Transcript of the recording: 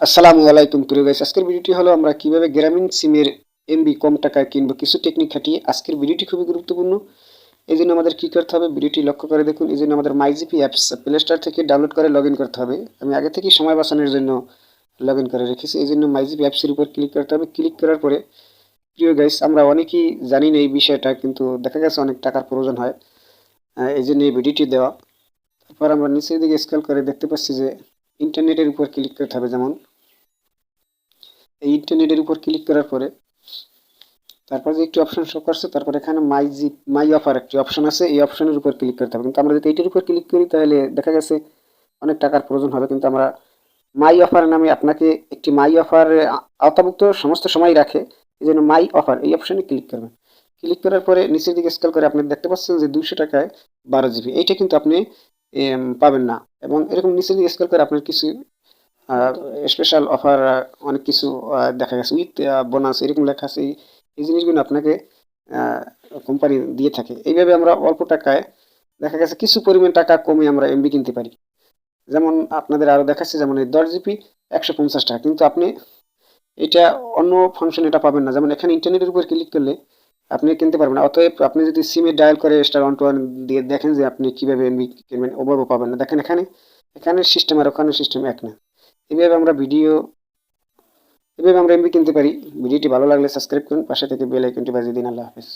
আসসালামু আলাইকুম প্রিয় গাইস আজকের ভিডিওটি হলো আমরা কীভাবে গ্রামীণ সিমের এমবি কম টাকায় কিনবো, কিছু টেকনিক খাটিয়ে আজকের ভিডিওটি খুবই গুরুত্বপূর্ণ। এই জন্য আমাদের কী করতে হবে ভিডিওটি লক্ষ্য করে দেখুন এই জন্য আমাদের মাইজিপি অ্যাপস প্লে স্টোর থেকে ডাউনলোড করে লগ করতে হবে। আমি আগে থেকেই সময় বাঁচানোর জন্য লগ করে রেখেছি এই জন্য মাইজিপি অ্যাপসের উপর ক্লিক করতে হবে। ক্লিক করার পরে, প্রিয় গাইস আমরা অনেকেই জানি না এই বিষয়টা, কিন্তু দেখা গেছে অনেক টাকার প্রয়োজন হয়। এই জন্য এই ভিডিওটি দেওয়া। তারপর আমরা নিচের দিকে স্ক্রল করে দেখতে পাচ্ছি যে ইন্টারনেটের উপর ক্লিক করতে হবে যেমন, এই ইন্টারনেটের উপর ক্লিক করার পরে, তারপর যে একটি অপশন শো করছে, তারপর এখানে মাই জি মাই অফার একটি অপশন আছে, এই অপশনের উপর ক্লিক করতে হবে। কিন্তু আমরা যদি এইটার উপর ক্লিক করি, তাহলে দেখা গেছে অনেক টাকার প্রয়োজন হবে। কিন্তু আমরা মাই অফার নামে আপনাকে একটি মাই অফার আওতাভুক্ত সমস্ত সময় রাখে, এই জন্য মাই অফার এই অপশনে ক্লিক করবেন। ক্লিক করার পরে নিচের দিকে স্কেল করে আপনি দেখতে পাচ্ছেন যে দুইশো টাকায় বারো জিবি এইটা কিন্তু আপনি পাবেন না। এবং এরকম নিচের দিকে স্কেল করে আপনার কিছু স্পেশাল অফার অনেক কিছু দেখা গেছে। উইথ বোনাস এরকম লেখা আছে। এই- এই জিনিসগুলো আপনাকে কোম্পানি দিয়ে থাকে। এইভাবে আমরা অল্প টাকায়, দেখা গেছে কিছু পরিমাণ টাকা কমে আমরা এমবি কিনতে পারি। যেমন আপনাদের আরও দেখাচ্ছে, যেমন এই দশ জিবি একশো পঞ্চাশ টাকা। কিন্তু আপনি এটা অন্য ফাংশন এটা পাবেন না। যেমন এখানে ইন্টারনেটের উপর ক্লিক করলে আপনি কিনতে পারবেন অতএব আপনি যদি সিমে ডায়াল করে স্টার ওয়ান টু ওয়ান দিয়ে দেখেন যে আপনি কীভাবে এমবি কিনবেন ওভারও পাবেন না। দেখেন এখানে এখানে সিস্টেম আর ওখানে সিস্টেম এক না। এভাবে আমরা ভিডিও এভাবে আমরা এমবি কিনতে পারি। ভিডিওটি ভালো লাগলে সাবস্ক্রাইব করুন। পাশে থেকে বেল আইকনটি বাজিয়ে দিন। আল্লাহ হাফেজ।